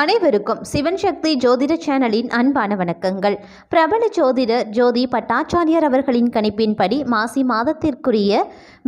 அனைவருக்கும் சிவன் சக்தி ஜோதிட சேனலின் அன்பான வணக்கங்கள். பிரபல ஜோதிடர் ஜோதி பட்டாச்சாரியார் அவர்களின் கணிப்பின்படி மாசி மாதத்திற்குரிய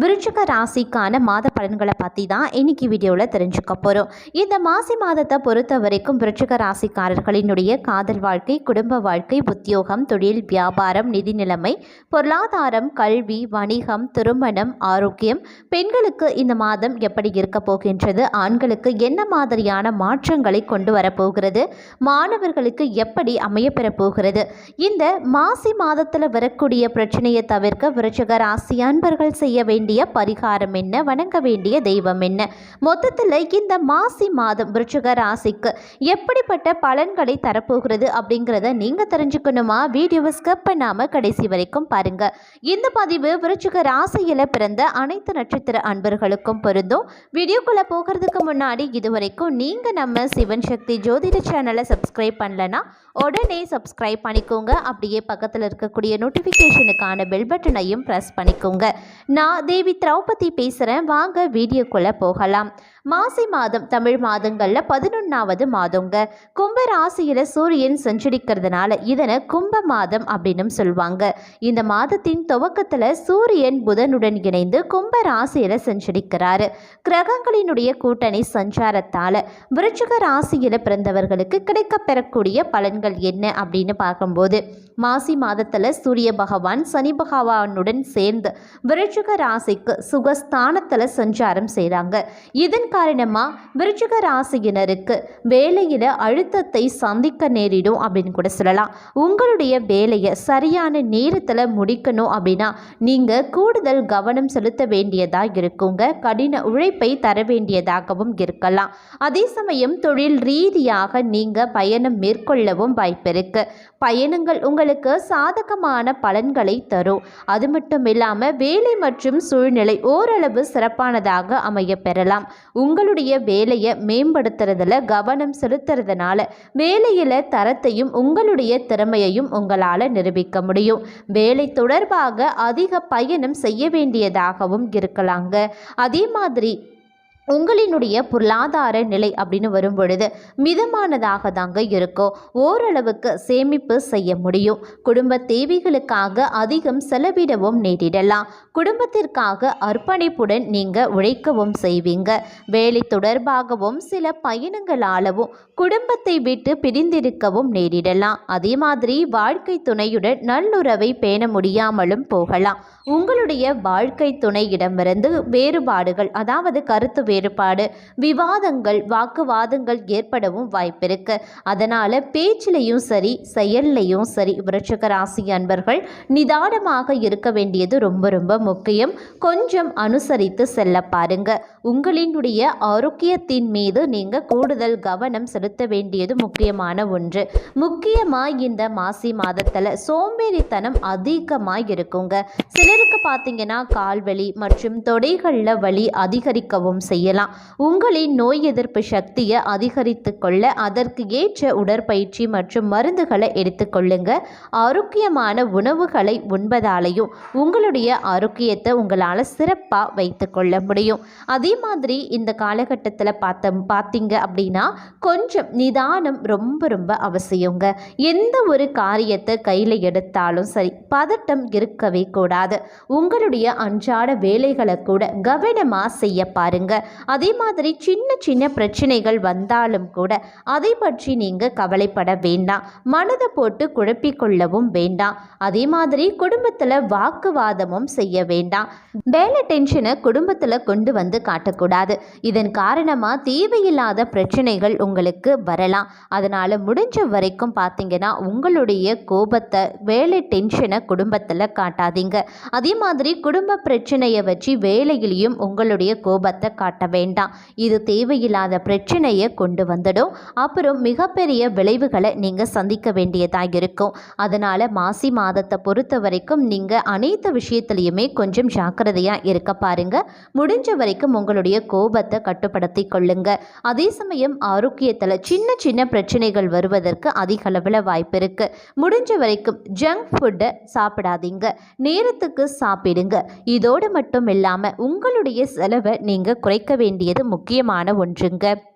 விருச்சிக ராசிக்கான மாத பலன்களை பற்றி தான் இன்னைக்கு வீடியோவில் தெரிஞ்சுக்க போகிறோம் இந்த மாசி மாதத்தை பொறுத்த வரைக்கும் விருச்சிக ராசிக்காரர்களினுடைய காதல் வாழ்க்கை குடும்ப வாழ்க்கை உத்தியோகம் தொழில் வியாபாரம் நிதி நிலைமை பொருளாதாரம் கல்வி வணிகம் திருமணம் ஆரோக்கியம் பெண்களுக்கு இந்த மாதம் எப்படி இருக்க போகின்றது ஆண்களுக்கு என்ன மாதிரியான மாற்றங்களை கொண்டு வரப்போகிறது மாணவர்களுக்கு எப்படி அமையப்பெறப் போகிறது இந்த மாசி மாதத்தில் வரக்கூடிய பிரச்சனையை தவிர்க்க விருச்சிக ராசி அன்பர்கள் செய்ய வேண்டிய பரிகாரம் என்ன? வணங்க வேண்டிய தெய்வம் என்ன? மொத்தத்தில் இந்த மாசி மாதம் விருச்சிக ராசிக்கு எப்படிப்பட்ட பலன்களை தரப்போகிறது அப்படிங்கிறத நீங்கள் தெரிஞ்சுக்கணுமா? வீடியோவை ஸ்கிப் பண்ணாமல் கடைசி வரைக்கும் பாருங்க. இந்த பதிவு விருச்சிக ராசியில் பிறந்த அனைத்து நட்சத்திர அன்பர்களுக்கும் பொருந்தும். வீடியோக்குள்ளே போகிறதுக்கு முன்னாடி இதுவரைக்கும் நீங்கள் நம்ம சிவன் சக்தி ஜோதிட சேனலை சப்ஸ்கிரைப் பண்ணலனா உடனே சப்ஸ்கிரைப் பண்ணிக்கோங்க. அப்படியே பக்கத்தில் இருக்கக்கூடிய நோட்டிஃபிகேஷனுக்கான பெல் பட்டனையும் ப்ரெஸ் பண்ணிக்கோங்க. நான் தேவி திரௌபதி பேசுகிறேன் வாங்க வீடியோக்குள்ளே போகலாம். மாசி மாதம் தமிழ் மாதங்களில் பதினொன்றாவது மாதங்க. கும்ப ராசியில் சூரியன் சஞ்சரிக்கிறதுனால இதனை கும்ப மாதம் அப்படின்னு சொல்லுவாங்க. இந்த மாதத்தின் துவக்கத்தில் சூரியன் புதனுடன் இணைந்து கும்ப ராசியில் சஞ்சரிக்கிறாரு கிரகங்களினுடைய கூட்டணி சஞ்சாரத்தால் விருச்சிக ராசியில் பிறந்தவர்களுக்கு கிடைக்கப்பெறக்கூடிய பலன்கள் என்ன அப்படின்னு பார்க்கும்போது மாசி மாதத்தில் சூரிய பகவான் சனி பகவானுடன் சேர்ந்து விருச்சிக ராசிக்கு சுகஸ்தானத்தில் சஞ்சாரம் செய்கிறாங்க இதன் காரணமாக விருச்சிக ராசியினருக்கு வேலையில் அழுத்தத்தை சந்திக்க நேரிடும் அப்படின்னு கூட சொல்லலாம். உங்களுடைய வேலையை சரியான நேரத்தில் முடிக்கணும் அப்படின்னா நீங்கள் கூடுதல் கவனம் செலுத்த வேண்டியதாக இருக்குங்க. கடின உழைப்பை தர வேண்டியதாகவும் இருக்கலாம். அதே சமயம் தொழில் ரீதியாக நீங்கள் பயணம் மேற்கொள்ளவும் வாய்ப்பிருக்கு பயணங்கள் உங்களுக்கு சாதகமான பலன்களை தரும். அது மட்டும் இல்லாமல் வேலை மற்றும் சூழ்நிலை ஓரளவு சிறப்பானதாக அமைய பெறலாம். உங்களுடைய வேலையை மேம்படுத்துறதுல கவனம் செலுத்துறதுனால வேலையில் தரத்தையும் உங்களுடைய திறமையையும் உங்களால் நிரூபிக்க முடியும். வேலை தொடர்பாக அதிக பயணம் செய்ய வேண்டியதாகவும் இருக்கலாங்க. அதே மாதிரி உங்களினுடைய பொருளாதார நிலை அப்படின்னு வரும் பொழுது மிதமானதாக தாங்க இருக்கும் ஓரளவுக்கு சேமிப்பு செய்ய முடியும். குடும்ப தேவைகளுக்காக அதிகம் செலவிடவும் நேரிடலாம். குடும்பத்திற்காக அர்ப்பணிப்புடன் நீங்கள் உழைக்கவும் செய்வீங்க. வேலை தொடர்பாகவும் சில பயணங்களாலவும் குடும்பத்தை விட்டு பிரிந்திருக்கவும் நேரிடலாம். அதே மாதிரி வாழ்க்கை துணையுடன் நல்லுறவை பேண முடியாமலும் போகலாம். உங்களுடைய வாழ்க்கை துணையிடமிருந்து வேறுபாடுகள் அதாவது கருத்து வேறுபாடு. விவாதங்கள் வாக்குவாதங்கள் ஏற்படவும் வாய்ப்பிருக்கு. அதனால் பேச்சிலையும் சரி செயல்லையும் சரி விருச்சிக ராசி அன்பர்கள் நிதானமாக இருக்க வேண்டியது ரொம்ப ரொம்ப முக்கியம். கொஞ்சம் அனுசரித்து செல்ல பாருங்க. உங்களினுடைய ஆரோக்கியத்தின் மீது நீங்கள் கூடுதல் கவனம் செலுத்த வேண்டியது முக்கியமான ஒன்று. முக்கியமாக இந்த மாசி மாதத்தில் சோம்பேறித்தனம் அதிகமாக இருக்குங்க. சிலருக்கு பார்த்தீங்கன்னா கால்வலி மற்றும் தொடைகளில் வலி அதிகரிக்கவும் செய்யலாம் உங்களின் நோய் எதிர்ப்பு சக்தியை அதிகரித்து கொள்ள அதற்கு ஏற்ற உடற்பயிற்சி மற்றும் மருந்துகளை எடுத்துக்கொள்ளுங்க ஆரோக்கியமான உணவுகளை உண்பதாலையும் உங்களுடைய ஆரோக்கியத்தை உங்களால் சிறப்பாக வைத்துக்கொள்ள முடியும். அதே மாதிரி இந்த காலகட்டத்தில் பார்த்த பார்த்தீங்க அப்படின்னா கொஞ்சம் நிதானம் ரொம்ப ரொம்ப அவசியங்க. எந்த ஒரு காரியத்தை கையில் எடுத்தாலும் சரி பதட்டம் இருக்கவே கூடாது. உங்களுடைய அன்றாட வேலைகளை கூட கவனமாக செய்ய பாருங்க. அதே மாதிரி சின்ன சின்ன பிரச்சனைகள் வந்தாலும் கூட அதை பற்றி நீங்கள் கவலைப்பட வேண்டாம். மனதை போட்டு குழப்பிக்கொள்ளவும் வேண்டாம். அதே மாதிரி குடும்பத்தில் வாக்குவாதமும் செய்ய வேண்டாம். வேலை டென்ஷனை குடும்பத்தில் கொண்டு வந்து காட்டக்கூடாது. இதன் காரணமாக தேவையில்லாத பிரச்சனைகள் உங்களுக்கு வரலாம். அதனால் முடிஞ்ச வரைக்கும் பார்த்தீங்கன்னா உங்களுடைய கோபத்தை வேலை டென்ஷனை குடும்பத்தில் காட்டாதீங்க. அதே மாதிரி குடும்ப பிரச்சனையை வச்சு வேலையிலையும் உங்களுடைய கோபத்தை காட்ட வேண்டாம். இது தேவையில்லாத பிரச்சனையை கொண்டு வந்துடும். அப்புறம் மிகப்பெரிய விளைவுகளை நீங்கள் சந்திக்க வேண்டியதாக இருக்கும். அதனால் மாசி மாதத்தை பொறுத்த வரைக்கும் நீங்கள் அனைத்து விஷயத்துலையுமே கொஞ்சம் ஜாக்கிரதையாக இருக்க பாருங்க. முடிஞ்ச வரைக்கும் உங்களுடைய கோபத்தை கட்டுப்படுத்தி கொள்ளுங்க. அதே சமயம் ஆரோக்கியத்தில் சின்ன சின்ன பிரச்சனைகள் வருவதற்கு அதிக அளவில் வாய்ப்பு இருக்கு. முடிஞ்ச வரைக்கும் ஜங்க் ஃபுட்டை சாப்பிடாதீங்க. நேரத்துக்கு சாப்பிடுங்க. இதோடு மட்டும் இல்லாமல் உங்களுடைய செலவை நீங்கள் குறைக்க வேண்டியது முக்கியமான ஒன்றுங்க.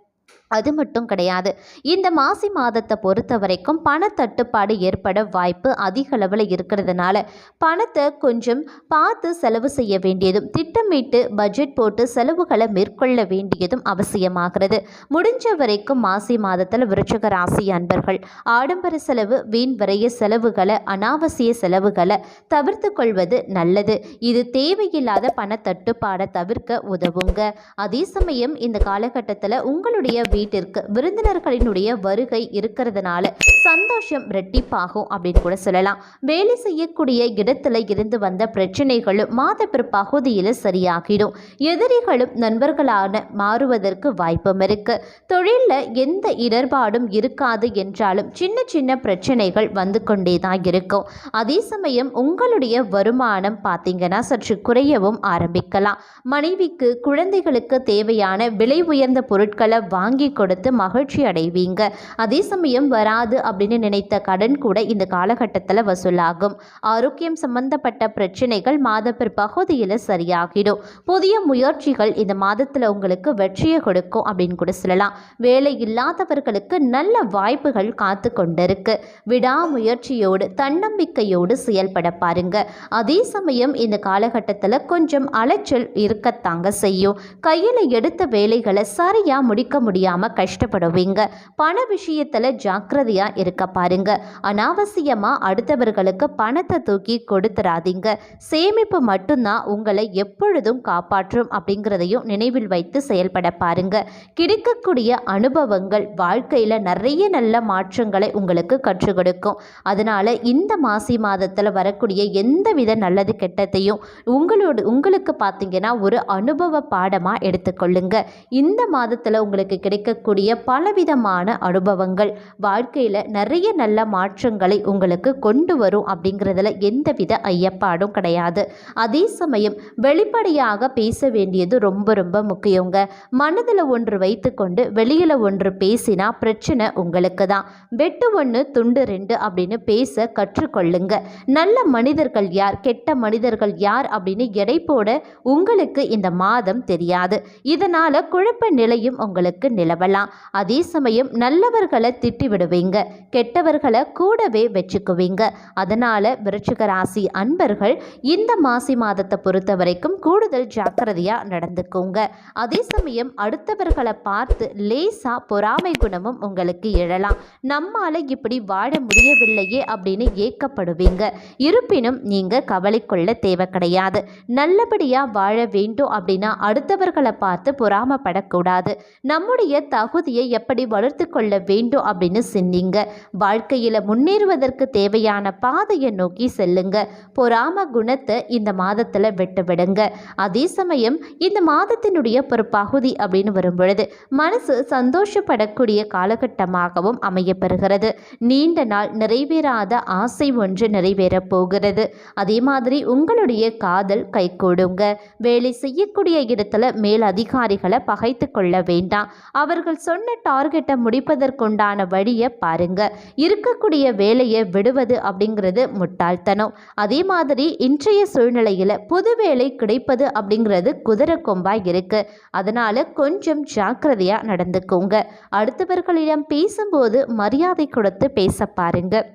அது மட்டும் கிடையாது. இந்த மாசி மாதத்தை பொறுத்த வரைக்கும் பணத்தட்டுப்பாடு ஏற்பட வாய்ப்பு அதிக அளவில் இருக்கிறதுனால பணத்தை கொஞ்சம் பார்த்து செலவு செய்ய வேண்டியதும் திட்டமிட்டு பட்ஜெட் போட்டு செலவுகளை மேற்கொள்ள வேண்டியதும் அவசியமாகிறது. முடிஞ்ச வரைக்கும் மாசி மாதத்தில் விருச்சக ராசி அன்பர்கள் ஆடம்பர செலவு வீண் விரைய செலவுகளை அனாவசிய செலவுகளை தவிர்த்து கொள்வது நல்லது. இது தேவையில்லாத பணத்தட்டுப்பாடை தவிர்க்க உதவுங்க. அதே சமயம் இந்த காலகட்டத்தில் உங்களுடைய வீ வீட்டிற்கு விருந்தினர்களினுடைய வருகை இருக்கிறதுனால சந்தோஷம் ரெட்டிப்பாகும் அப்படின்னு கூட சொல்லலாம். வேலை செய்யக்கூடிய இடத்துல இருந்து வந்த பிரச்சனைகளும் மாத பிற்பகுதியில் சரியாகிடும். எதிரிகளும் நண்பர்களான மாறுவதற்கு வாய்ப்பும் இருக்கு. தொழிலில் எந்த இடர்பாடும் இருக்காது என்றாலும் சின்ன சின்ன பிரச்சனைகள் வந்து கொண்டே தான் இருக்கும். அதே சமயம் உங்களுடைய வருமானம் பார்த்தீங்கன்னா சற்று குறையவும் ஆரம்பிக்கலாம். மனைவிக்கு குழந்தைகளுக்கு தேவையான விலை உயர்ந்த பொருட்களை வாங்கி கொடுத்து மகிழ்ச்சி அடைவீங்க. அதே சமயம் வராது அப்படின்னு நினைத்த கடன் கூட இந்த காலகட்டத்தில் வசூலாகும். ஆரோக்கியம் சம்பந்தப்பட்ட பிரச்சனைகள் மாத பிற்பகுதியில் சரியாகிடும். புதிய முயற்சிகள் இந்த மாதத்தில் உங்களுக்கு வெற்றியை கொடுக்கும் அப்படின்னு கூட சொல்லலாம். வேலை இல்லாதவர்களுக்கு நல்ல வாய்ப்புகள் காத்து கொண்டிருக்கு. விடாமுயற்சியோடு தன்னம்பிக்கையோடு செயல்பட பாருங்க. அதே சமயம் இந்த காலகட்டத்தில் கொஞ்சம் அலைச்சல் இருக்கத்தாங்க செய்யும். கையில் எடுத்த வேலைகளை சரியாக முடிக்க இல்லாமல் கஷ்டப்படுவீங்க. பண விஷயத்தில் ஜாக்கிரதையாக இருக்க பாருங்க. அனாவசியமாக அடுத்தவர்களுக்கு பணத்தை தூக்கி கொடுத்துறாதீங்க. சேமிப்பு மட்டும்தான் உங்களை எப்பொழுதும் காப்பாற்றும் அப்படிங்கிறதையும் நினைவில் வைத்து செயல்பட பாருங்க. கிடைக்கக்கூடிய அனுபவங்கள் வாழ்க்கையில் நிறைய நல்ல மாற்றங்களை உங்களுக்கு கற்றுக் கொடுக்கும். அதனால் இந்த மாசி மாதத்தில் வரக்கூடிய எந்தவித நல்லது கெட்டத்தையும் உங்களோட உங்களுக்கு பார்த்தீங்கன்னா ஒரு அனுபவ பாடமாக எடுத்துக்கொள்ளுங்க. இந்த மாதத்தில் உங்களுக்கு கிடைக்கக்கூடிய பலவிதமான அனுபவங்கள். வாழ்க்கையில் நிறைய நல்ல மாற்றங்களை உங்களுக்கு கொண்டு வரும் அப்படிங்கிறதுல எந்தவித ஐயப்பாடும் கிடையாது. அதே சமயம் வெளிப்படையாக பேச வேண்டியது ரொம்ப ரொம்ப முக்கியங்க. மனதில் ஒன்று வைத்துக்கொண்டு வெளியில் ஒன்று பேசினா பிரச்சனை உங்களுக்கு தான். வெட்டு ஒன்று துண்டு ரெண்டு அப்படின்னு பேச கற்றுக்கொள்ளுங்க. நல்ல மனிதர்கள் யார் கெட்ட மனிதர்கள் யார் அப்படின்னு எடை போட உங்களுக்கு இந்த மாதம் தெரியாது. இதனால் குழப்ப நிலையும் உங்களுக்கு நிலவலாம் அதே சமயம் நல்லவர்களை திட்டி விடுவீங்க கெட்டவர்களை கூடவே வச்சுக்குவீங்க. அதனால் விருச்சிக ராசி அன்பர்கள் இந்த மாசி மாதத்தை பொறுத்த வரைக்கும் கூடுதல் ஜாக்கிரதையாக நடந்துக்கோங்க. அதே சமயம் அடுத்தவர்களை பார்த்து லேசாக பொறாமை குணமும் உங்களுக்கு எழலாம். நம்மால் இப்படி வாழ முடியவில்லையே அப்படின்னு ஏக்கப்படுவீங்க. இருப்பினும் நீங்கள் கவலை கொள்ள தேவை கிடையாது. நல்லபடியாக வாழ வேண்டும் அப்படின்னா அடுத்தவர்களை பார்த்து பொறாமப்படக்கூடாது. நம்முடைய தகுதியை எப்படி வளர்த்து கொள்ள வேண்டும் அப்படின்னு சிந்திங்க வாழ்க்கையில முன்னேறுவதற்கு தேவையான பாதையை நோக்கி செல்லுங்க. பொறாம குணத்தை இந்த மாதத்துல விட்டுவிடுங்க அதே சமயம் இந்த மாதத்தினுடைய ஒரு பகுதி அப்படின்னு வரும்பொழுது மனசு சந்தோஷப்படக்கூடிய காலகட்டமாகவும் அமையப்பெறுகிறது. நீண்ட நாள் நிறைவேறாத ஆசை ஒன்று நிறைவேறப் போகிறது. அதே மாதிரி உங்களுடைய காதல் கைகூடுங்க. வேலை செய்யக்கூடிய இடத்துல மேல் அதிகாரிகளை பகைத்து கொள்ள வேண்டாம். அவர்கள் சொன்ன டார்கெட்டை முடிப்பதற்குண்டான வழியை பாருங்க. இருக்கக்கூடிய வேலையை விடுவது அப்படிங்கிறது முட்டாள்தனம். அதே மாதிரி இன்றைய சூழ்நிலையில் புது வேலை கிடைப்பது அப்படிங்கிறது குதிரை கொம்பாய் இருக்கு. அதனால கொஞ்சம் ஜாக்கிரதையா நடந்துக்கோங்க. அடுத்தவர்களிடம் பேசும்போது மரியாதை கொடுத்து பேச பாருங்க.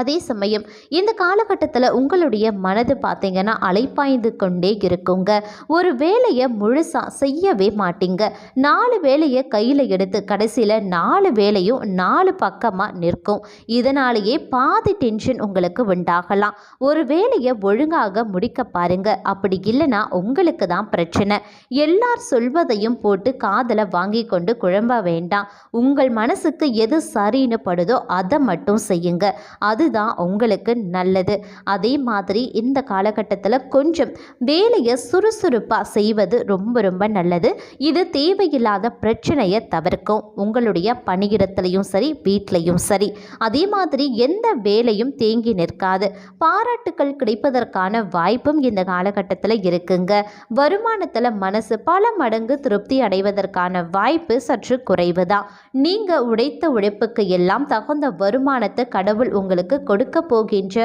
அதே சமயம் இந்த காலகட்டத்தில் உங்களுடைய மனது பார்த்தீங்கன்னா அலைப்பாய்ந்து கொண்டே இருக்குங்க. ஒரு வேலையை முழுசாக செய்யவே மாட்டீங்க. நாலு வேலையை கையில் எடுத்து கடைசியில் நாலு வேலையும் நாலு பக்கமாக நிற்கும். இதனாலேயே பாதி டென்ஷன் உங்களுக்கு உண்டாகலாம். ஒரு வேலையை ஒழுங்காக முடிக்க பாருங்க. அப்படி இல்லைன்னா உங்களுக்கு தான் பிரச்சனை. எல்லார் சொல்வதையும் போட்டு காதலை வாங்கி கொண்டு குழம்ப வேண்டாம். உங்கள் மனசுக்கு எது சரின்னு படுதோ அதை மட்டும் செய்யுங்க. அது அதுதான் உங்களுக்கு நல்லது. அதே மாதிரி இந்த காலகட்டத்தில் கொஞ்சம் வேலையை சுறுசுறுப்பாக செய்வது ரொம்ப ரொம்ப நல்லது. இது தேவையில்லாத பிரச்சனையை தவிர்க்கும். உங்களுடைய பணியிடத்துலையும் சரி வீட்லையும் சரி. அதே மாதிரி எந்த வேலையும் தேங்கி நிற்காது. பாராட்டுக்கள் கிடைப்பதற்கான வாய்ப்பும் இந்த காலகட்டத்தில் இருக்குங்க. வருமானத்தில் மனசு பல மடங்கு திருப்தி அடைவதற்கான வாய்ப்பு சற்று குறைவு தான் நீங்கள் உழைத்த உழைப்புக்கு எல்லாம் தகுந்த வருமானத்தை கடவுள் உங்களுக்கு உங்களுக்கு கொடுக்க போகின்ற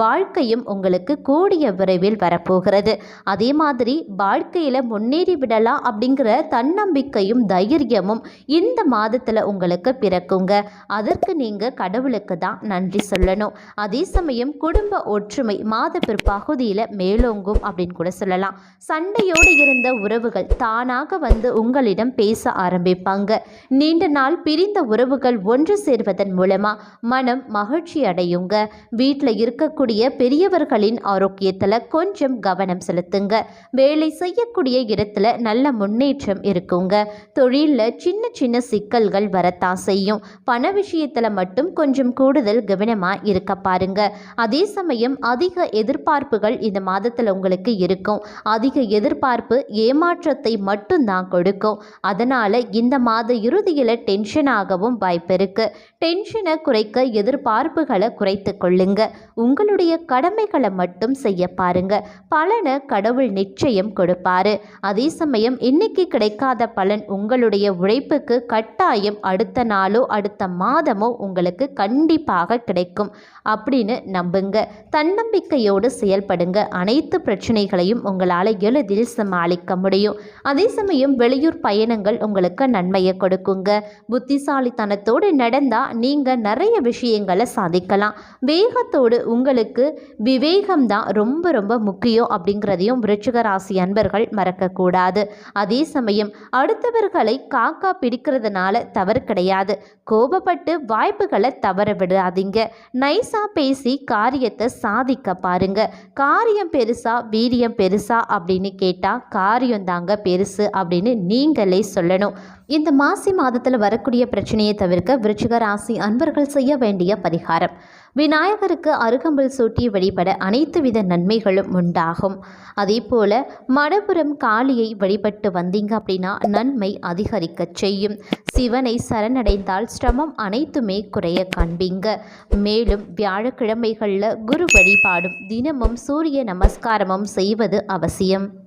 வாழ்க்கையும் உங்களுக்கு கூடிய விரைவில் வரப்போகிறது. அதே மாதிரி வாழ்க்கையில் முன்னேறி விடலாம் அப்படிங்கிற தன்னம்பிக்கையும் தைரியமும் இந்த மாதத்தில் உங்களுக்கு பிறக்குங்க. அதற்கு நீங்கள் கடவுளுக்கு தான் நன்றி சொல்லணும். அதே சமயம் குடும்ப ஒற்றுமை மாத பிற்பகுதியில் மேலோங்கும் அப்படின்னு கூட சொல்லலாம். சண்டையோடு இருந்த உறவுகள் தானாக வந்து உங்களிடம் பேச ஆரம்பிப்பாங்க. நீண்ட நாள் பிரிந்த உறவுகள் ஒன்று சேர்வதன் மூலமாக மனம் மகிழ்ச்சி அடை அடையுங்க வீட்டில் இருக்கக்கூடிய பெரியவர்களின் ஆரோக்கியத்தில் கொஞ்சம் கவனம் செலுத்துங்க. வேலை செய்யக்கூடிய இடத்துல நல்ல முன்னேற்றம் இருக்குங்க. தொழிலில் சின்ன சின்ன சிக்கல்கள் வரத்தான் செய்யும். பண விஷயத்தில் மட்டும் கொஞ்சம் கூடுதல் கவனமாக இருக்க பாருங்க. அதே சமயம் அதிக எதிர்பார்ப்புகள் இந்த மாதத்தில் உங்களுக்கு இருக்கும். அதிக எதிர்பார்ப்பு ஏமாற்றத்தை மட்டும்தான் கொடுக்கும். அதனால் இந்த மாத இறுதியில் டென்ஷனாகவும் வாய்ப்பு இருக்குது டென்ஷனை குறைக்க எதிர்பார்ப்புகளை குறைத்து கொள்ளுங்க. உங்களுடைய கடமைகளை மட்டும் செய்ய பாருங்க. பலனை கடவுள் நிச்சயம் கொடுப்பாரு. அதே சமயம் இன்னைக்கு கிடைக்காத பலன் உங்களுடைய உழைப்புக்கு கட்டாயம் அடுத்த நாளோ அடுத்த மாதமோ உங்களுக்கு கண்டிப்பாக கிடைக்கும் அப்படின்னு நம்புங்க. தன்னம்பிக்கையோடு செயல்படுங்க. அனைத்து பிரச்சனைகளையும் உங்களால் எளிதில் சமாளிக்க முடியும். அதே சமயம் வெளியூர் பயணங்கள் உங்களுக்கு நன்மையை கொடுக்குங்க. புத்திசாலித்தனத்தோடு நடந்தால் நீங்கள் நிறைய விஷயங்களை சாதிக்கலாம். வேகத்தோடு உங்களுக்கு விவேகம்தான் ரொம்ப ரொம்ப முக்கியம் அப்படிங்கிறதையும் விருச்சிக ராசி அன்பர்கள் மறக்கக்கூடாது. அதே சமயம் அடுத்தவர்களை காக்கா பிடிக்கிறதுனால தவறு கிடையாது. கோபப்பட்டு வாய்ப்புகளை தவற விடாதீங்க. நைஸாக பேசி காரியத்தை சாதிக்க பாருங்க. காரியம் பெருசா வீரியம் பெருசா அப்படின்னு கேட்டால் காரியம் தாங்க பெருசு அப்படின்னு நீங்களே சொல்லணும். இந்த மாசி மாதத்தில் வரக்கூடிய பிரச்சனையை தவிர்க்க விருச்சிக ராசி அன்பர்கள் செய்ய வேண்டிய பரிகாரம். விநாயகருக்கு அருகம்புல் சூட்டி வழிபட அனைத்து வித நன்மைகளும் உண்டாகும். அதே போல மடபுரம் காளியை வழிபட்டு வந்தீங்க அப்படின்னா நன்மை அதிகரிக்கச் செய்யும். சிவனை சரணடைந்தால் சிரமம் அனைத்துமே குறைய காண்பீங்க. மேலும் வியாழக்கிழமைகளில் குரு வழிபாடும் தினமும் சூரிய நமஸ்காரமும் செய்வது அவசியம்.